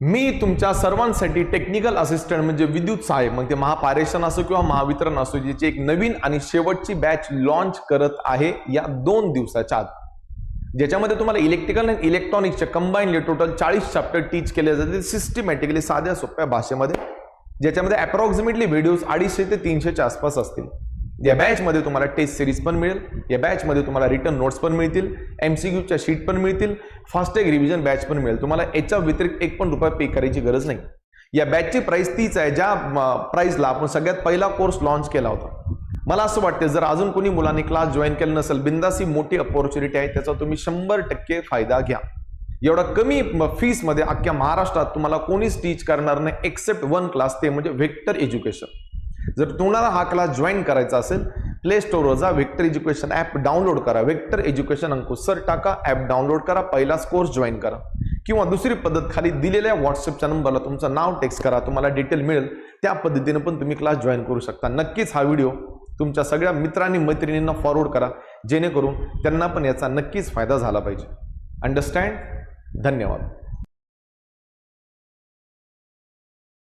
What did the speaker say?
मी तुमच्या सर्वांसाठी technical assistant म्हणजे विद्युत सहाय्यक मग ते महापारेषण असो किंवा महावितरण असो ज्याची एक नवीन आणि शेवटची बॅच लॉन्च करत आहे या दोन दिवसाच्या आत. ज्याच्यामध्ये तुम्हाला इलेक्ट्रिकल आणि इलेक्ट्रॉनिक्सचे कंबाईनली टोटल चाळीस चॅप्टर टीच केले जाते सिस्टमॅटिकली साध्या सोप्या भाषेमध्ये ज्याच्यामध्ये अप्रॉक्सिमेटली व्हिडिओज अडीचशे ते तीनशेच्या आसपास असतील. या बॅचमध्ये तुम्हाला टेस्ट सिरीज पण मिळेल या बॅचमध्ये तुम्हाला रिटर्न नोट्स पण मिळतील एमसीक्यूच्या शीट पण मिळतील फास्टॅग रिव्हिजन बॅच पण मिळेल. तुम्हाला याच्या व्यतिरिक्त एक पण रुपया पे करायची गरज नाही. या बॅचची प्राइस तीच आहे ज्या प्राईसला आपण सगळ्यात पहिला कोर्स लॉन्च केला होता. मला असं वाटतं जर अजून कोणी मुलांनी क्लास जॉईन केला नसेल बिंदासी मोठी अपॉर्च्युनिटी आहे त्याचा तुम्ही शंभर टक्के फायदा घ्या. एवढा कमी फीसमध्ये अख्ख्या महाराष्ट्रात तुम्हाला कोणीच टीच करणार नाही एक्सेप्ट वन क्लास ते म्हणजे व्हेक्टर एज्युकेशन जर तुम्हाला हा क्लास जॉईन करायचा असेल प्ले स्टोरवर जा व्हेक्टर एज्युकेशन ॲप डाउनलोड करा. व्हेक्टर एज्युकेशन अंकुसर टाका ॲप डाउनलोड करा पहिलाच कोर्स जॉईन करा. किंवा दुसरी पद्धत खाली दिलेल्या व्हॉट्सअपच्या नंबरला तुमचं नाव टेक्स्ट करा तुम्हाला डिटेल मिळेल. त्या पद्धतीनं पण तुम्ही क्लास जॉईन करू शकता. नक्कीच हा व्हिडिओ तुमच्या सगळ्या मित्रांनी मैत्रिणींना फॉरवर्ड करा. जेणेकरून त्यांना पण याचा नक्कीच फायदा झाला पाहिजे. अंडरस्टँड धन्यवाद.